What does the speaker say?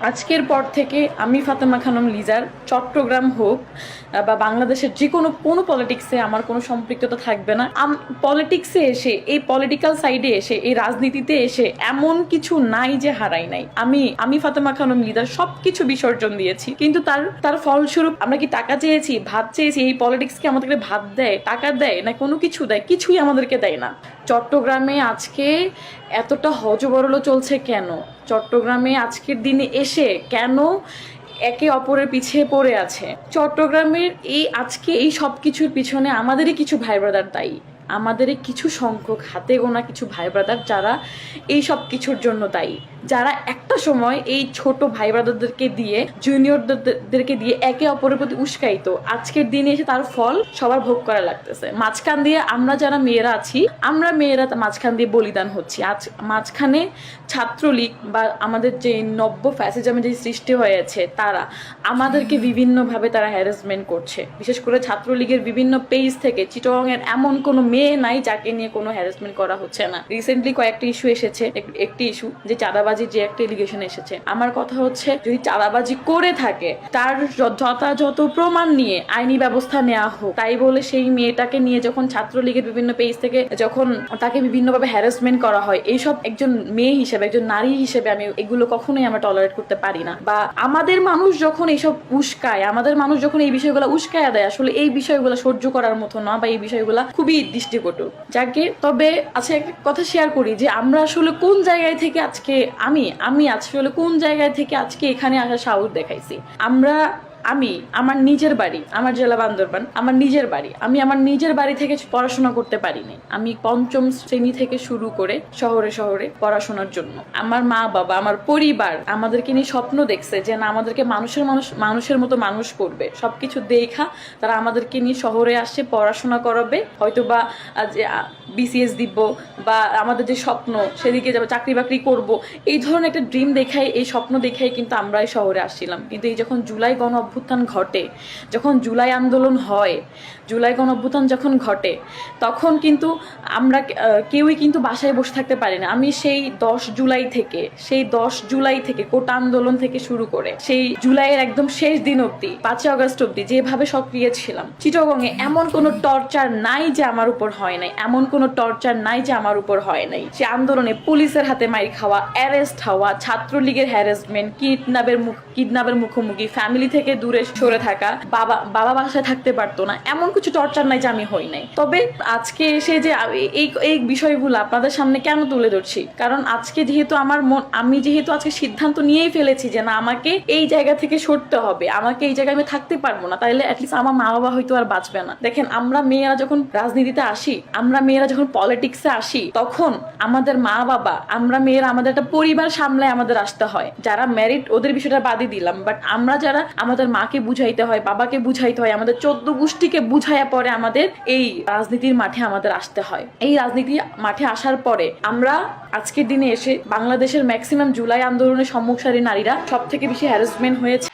আজকের পর থেকে আমি ফাতেমা খানম লিজার, চট্টগ্রাম হোক বা বাংলাদেশের যে কোনো কোনো পলিটিক্সে আমার কোনো সম্পৃক্ততা থাকবে না। পলিটিক্সে এসে, এই পলিটিক্যাল সাইডে এসে, এই রাজনীতিতে এসে এমন কিছু নাই যে হারাই নাই। আমি আমি ফাতেমা খানম লিজার সব কিছু বিসর্জন দিয়েছি। কিন্তু তার তার ফলস্বরূপ আমরা কি টাকা চেয়েছি, ভাত চেয়েছি? এই পলিটিক্সকে আমাদেরকে ভাত দেয়, টাকা দেয়, না কোনো কিছু দেয়? কিছুই আমাদেরকে দেয় না। চট্টগ্রামে আজকে এতটা হজবরল চলছে কেন? চট্টগ্রামে আজকের দিনে এসে কেন একে অপরের পিছিয়ে পড়ে আছে? চট্টগ্রামের এই আজকে এই সব কিছুর পিছনে আমাদেরই কিছু ভাই ব্রাদার দায়ী। আমাদেরই কিছু সংখ্যক হাতে গোনা কিছু ভাই ব্রাদার যারা এই সব কিছুর জন্য দায়ী। যারা একটা সময় এই ছোট ভাই ব্রাদারদেরকে দিয়ে জুনিয়রদেরকে দিয়ে একে অপরের প্রতি উস্কাইতো আজকের দিনে এসে তার ফল সবার ভোগ করা লাগতেছে। মাঝখান দিয়ে আমরা যারা মেয়েরা আছি, আমরা মেয়েরা মাঝখান দিয়ে বলিদান হচ্ছি। আজ মাঝখানে ছাত্রলীগ বা আমাদের যে নব্য ফ্যাসিজমে যে সৃষ্টি হয়েছে, তারা আমাদেরকে বিভিন্নভাবে তারা হ্যারাসমেন্ট করছে। বিশেষ করে ছাত্রলীগের বিভিন্ন পেজ থেকে, চিটংয়ের এমন কোনো মেয়ে নাই, যাকে নিয়ে কোনো হ্যারাসমেন্ট করা হচ্ছে না। রিসেন্টলি কয়েকটা ইস্যু এসেছে একটি ইস্যু যে চাঁদাবাজি যে একটা এলিগেশন এসেছে। আমার কথা হচ্ছে, যদি চাঁদাবাজি করে থাকে, তার যথাযথ প্রমাণ নিয়ে আইনি ব্যবস্থা নেওয়া হোক, তাই বলে সেই মেয়েটাকে নিয়ে যখন ছাত্রলীগের বিভিন্ন পেজ থেকে যখন তাকে বিভিন্নভাবে হ্যারাসমেন্ট করা হয়, এইসব একজন মেয়ে হিসেবে, একজন নারী হিসেবে আমি এগুলো কখনোই আমরা টলারেট করতে পারি না। বা আমাদের মানুষ যখন এইসব উস্কায়, আমাদের মানুষ যখন এই বিষয়গুলো উস্কায় দেয়, আসলে এই বিষয়গুলো সহ্য করার মতো না বা এই বিষয়গুলো খুবই দৃষ্টিকটু যাকে তবে আচ্ছা একটা কথা শেয়ার করি যে আমরা আসলে কোন জায়গায় থেকে আজকে আমি আমি আসলে কোন জায়গায় থেকে আজকে এখানে আসার সাহস দেখাইছি? আমরা আমি, আমার নিজের বাড়ি, আমার জেলা বান্দরবান, আমার নিজের বাড়ি। আমি আমার নিজের বাড়ি থেকে পড়াশোনা করতে পারিনি। আমি পঞ্চম শ্রেণি থেকে শুরু করে শহরে শহরে পড়াশোনার জন্য। আমার মা, বাবা, আমার পরিবার আমাদেরকে নিয়ে স্বপ্ন দেখছে যে না, আমাদেরকে মানুষের মানুষ, মানুষের মতো মানুষ করবে। সবকিছু দেখা তারা আমাদেরকে নিয়ে শহরে আসছে পড়াশোনা করাবে। হয়তো বা বিসিএস দিব বা আমাদের যে স্বপ্ন, সেদিকে যাব, চাকরি বাকরি করব। এই ধরনের একটা ড্রিম দেখাই এই স্বপ্ন দেখাই কিন্তু আমরা এই শহরে আসছিলাম। কিন্তু এই যখন জুলাই গণ অভ্যুত্থান ঘটে, যখন জুলাই আন্দোলন হয় জুলাই গণ অভ্যুত্থান যখন ঘটে, তখন কিন্তু আমরা কেউই কিন্তু বাসায় বসে থাকতে পারি না। আমি সেই দশ জুলাই থেকে, সেই দশ জুলাই থেকে কোটা আন্দোলন থেকে শুরু করে, সেই জুলাইয়ের একদম শেষ দিন অবধি, পাঁচই আগস্ট অবধি যেভাবে সক্রিয় ছিলাম, চিটগংয়ে এমন কোনো টর্চার নাই যে আমার উপর হয় নাই, এমন কোনো টর্চার নাই যে আমার উপর হয় নাই। সে আন্দোলনে পুলিশের হাতে মাইর খাওয়া, অ্যারেস্ট হওয়া, ছাত্রলীগের হ্যারাসমেন্ট কিডন্যাপের মুখ কিডন্যাপের মুখোমুখি ফ্যামিলি থেকে দূরে সরে থাকা, বাবা বাবা বাসায় থাকতে পারতো না। এমন কিছু টর্চার নাই যে আমি হই নাই। তবে আজকে এসে যে এই এই বিষয়গুলো আপনাদের সামনে কেন তুলে ধরছি? কারণ আজকে যেহেতু আমার আমি যেহেতু আজকে সিদ্ধান্ত নিয়েই ফেলেছি যে না, আমাকে এই জায়গা থেকে সরতে হবে, আমাকে এই জায়গায় আমি থাকতে পারব না তাইলে অ্যাটলিস্ট আমার মা বাবা হয়তো আর বাঁচবে না। দেখেন, আমরা মেয়েরা যখন রাজনীতিতে আসি, আমরা মেয়েরা যখন পলিটিক্সে আসি, তখন আমাদের মা বাবা আমরা মেয়েরা আমাদের একটা পরিবার সামলায় আমাদের আসতে হয়। যারা ম্যারিড ওদের বিষয়টা বাদই দিলাম। বাট আমরা যারা আমাদের মাকে বুঝাইতে হয়, বাবাকে বুঝাইতে হয়, আমাদের চোদ্দ গোষ্ঠীকে বুঝাইয়া পরে আমাদের এই রাজনীতির মাঠে আমাদের আসতে হয়। এই রাজনীতি মাঠে আসার পরে আমরা আজকের দিনে এসে বাংলাদেশের ম্যাক্সিমাম জুলাই আন্দোলনের সম্মুখসারী নারীরা সব থেকে বেশি হ্যারাসমেন্ট হয়েছে।